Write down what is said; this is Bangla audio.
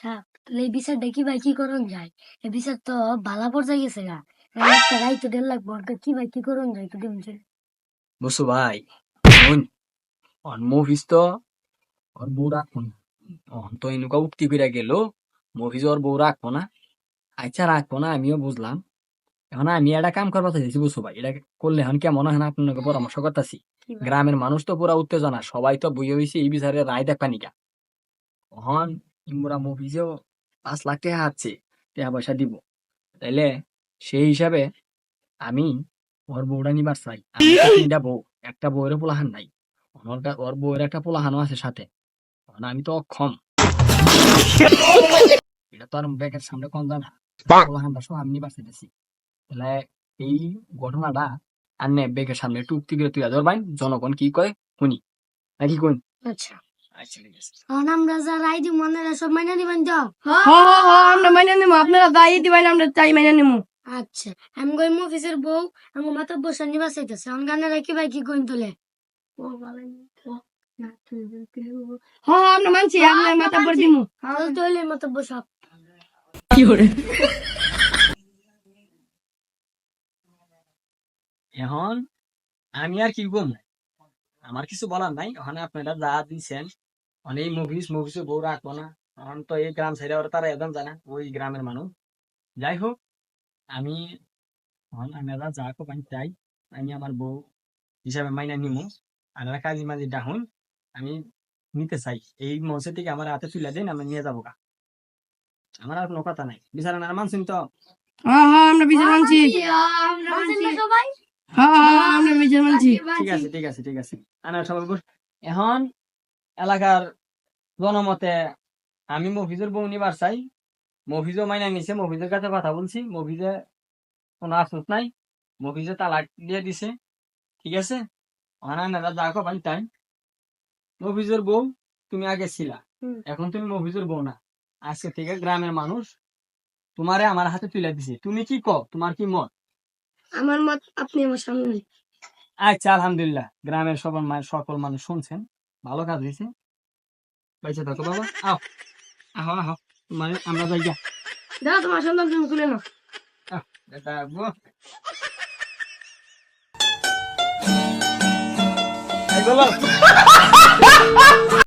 সাপ এই বিচারটা কি ভাই কি করুন যায়। এই বিচার তো বালা পর্যায়ে গেছে গা। একটা রাইতে দেড় লাখ বর্গা কি ভাই কি যায় একটু দিন ভাই শুন অন মফিস তো ওর বউ রাখব না। অন তো উক্তি করে গেল মফিস ওর বউ রাখব না। আচ্ছা রাখব না আমিও বুঝলাম। এখন আমি একটা কাম করবা চাইছি বুঝছ ভাই। এটা করলে এখন কেমন হয় না আপনাকে পরামর্শ করতেছি। গ্রামের মানুষ তো পুরা উত্তেজনা সবাই তো বুঝে হয়েছে এই বিচারে রায় দেখবা নিকা। এখন ইমরা মফিসেও পাঁচ লাখ টাকা আছে টাকা পয়সা দিব। তাইলে সেই হিসাবে আমি ওর বউটা নিবার চাই। আমি তো তিনটা বউ একটা বউয়ের পোলাহান নাই। ওর ওর বউয়ের একটা পোলাহানও আছে সাথে। আমি তো অক্ষম। এটা তো আর ব্যাগের সামনে কম জানা। পোলাহানটা সব আমি নিবার চাইতেছি। তাহলে এই ঘটনাটা আর নে ব্যাগের সামনে টুকটি করে তুই ধরবাই জনগণ কি কয়? শুনি। নাকি কোন? আচ্ছা। আচ্ছা এখন আমরা মনে সব মাইনা তো আমরা মাইনে আপনারা আমরা তাই মাইনে আচ্ছা আমি কই অফিসের বউ আমি মাথা বসে নিবা চাইতেছে এখন গানে রাখি ভাই কি কইন তোলে? ও বাবা হ হ আমরা মানছি আপনার মাথা পর দিমু। তোলে মতো বসা। কি করে? এখন আমি আর কি কম? আমার কিছু বলার নাই। ওখানে আপনারা যা দিচ্ছেন অনেক মুভিস মুভিস বউ রাখব না। এখন তো এই গ্রাম সাইডে ওরা তারা একদম জানা ওই গ্রামের মানুষ। যাই হোক আমি আপনারা যা খুব আমি চাই আমি আমার বউ হিসাবে মাইনা নিমু আপনারা কাজী মাঝি ডাহুন আমি নিতে চাই। এই মঞ্চে থেকে আমার হাতে তুলে দিন আমি নিয়ে যাব গা। আমার আর কোনো কথা নাই। বিচারা না মানছেন তো? হ হ আমরা বিচার মানছি। সবাই বিচার মানছি ঠিক আছে ঠিক আছে ঠিক আছে। আনা সবাই বস। এখন এলাকার জনমতে আমি মফিজের মফিজও মাইনা নিছে মফিজের কাছে কথা বলছি। মফিজে কোনো আফসোস নাই। মফিজে তালাক দিয়ে দিছে। ঠিক আছে? যা তাই। মফিজের বউ তুমি আগে ছিলা। এখন তুমি মফিজের বউ না। আজকে থেকে গ্রামের মানুষ তোমারে আমার হাতে তুলে দিছে। তুমি কি কো তোমার কি মত? আমার মত আপনি আমার সামনে আচ্ছা আলহামদুলিল্লাহ। গ্রামের সবার মায়ের সকল মানুষ শুনছেন। ভালো কাজ হয়েছে? পয়সা থাকো বাবা। আহ আহ আহ মানে আমরা যাই যা। দাদা তোমার সন্তান তুমি তুলে নাও। দাদা